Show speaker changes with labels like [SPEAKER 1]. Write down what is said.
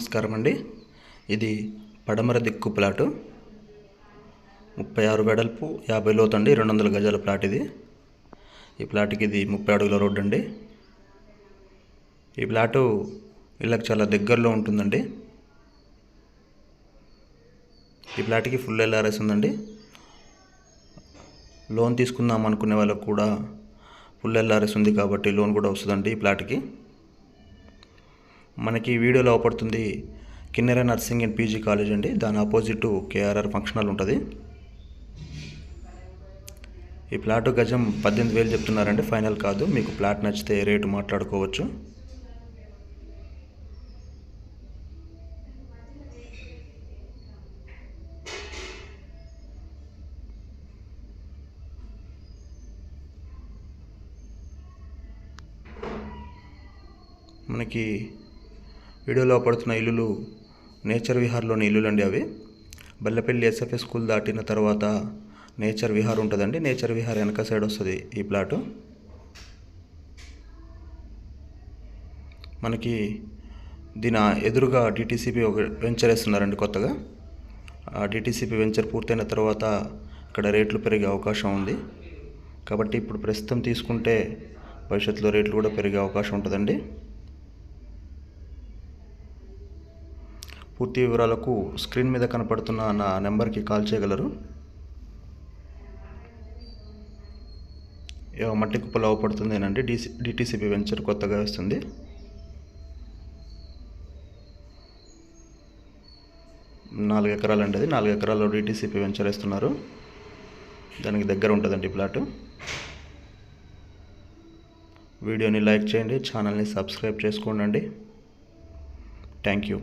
[SPEAKER 1] నమస్కారం అండి. ఇది పడమర దిక్కు ప్లాటు. ముప్పై ఆరు వెడల్పు యాభై లోతండి రెండు వందల గజాల ప్లాట్ ఇది. ఈ ప్లాట్కి ఇది ముప్పై అడుగుల రోడ్డు అండి. ఈ ప్లాటు వీళ్ళకి చాలా దగ్గరలో ఉంటుందండి. ఈ ప్లాట్కి ఫుల్ ఎల్ఆర్ఎస్ ఉందండి. లోన్ తీసుకుందాం అనుకునే వాళ్ళకు కూడా ఫుల్ ఎల్ఆర్ఎస్ ఉంది కాబట్టి లోన్ కూడా వస్తుందండి ఈ ప్లాట్కి. మనకి వీడియోలో అవపడుతుంది Kinnera nursing and PG college అండి. దాని ఆపోజిట్ కేఆర్ఆర్ ఫంక్షన్ హాల్ ఉంటుంది. ఈ ప్లాట్ గజం పద్దెనిమిది వేలు చెప్తున్నారండి. ఫైనల్ కాదు. మీకు ప్లాట్ నచ్చితే రేటు మాట్లాడుకోవచ్చు. మనకి వీడియోలో పడుతున్న ఇల్లులు నేచర్ విహార్లోని ఇల్లులు అండి అవి. బల్లెపల్లి ఎస్ఎఫ్ఎస్ స్కూల్ దాటిన తర్వాత నేచర్ విహార్ ఉంటుందండి. నేచర్ విహార్ వెనక సైడ్ వస్తుంది ఈ ప్లాటు. మనకి దీని ఎదురుగా డిటీసీపీ ఒక వెంచర్ వేస్తున్నారండి కొత్తగా. ఆ డిటీసీపీ వెంచర్ పూర్తయిన తర్వాత ఇక్కడ రేట్లు పెరిగే అవకాశం ఉంది. కాబట్టి ఇప్పుడు ప్రస్తుతం తీసుకుంటే భవిష్యత్తులో రేట్లు కూడా పెరిగే అవకాశం ఉంటుందండి. పూర్తి వివరాలకు స్క్రీన్ మీద కనపడుతున్న నా నెంబర్కి కాల్ చేయగలరు? ఏవో మట్టి కుప్పలు అవపడుతుందేనండి డిసి డిటీసీపీ వెంచర్ కొత్తగా వస్తుంది. నాలుగు ఎకరాలు అండి అది. నాలుగు ఎకరాల్లో డిటీసీపీ వెంచర్ వేస్తున్నారు. దానికి దగ్గర ఉంటుందండి ఈ ప్లాటు. వీడియోని లైక్ చేయండి. ఛానల్ని సబ్స్క్రైబ్ చేసుకోండి థ్యాంక్ యూ.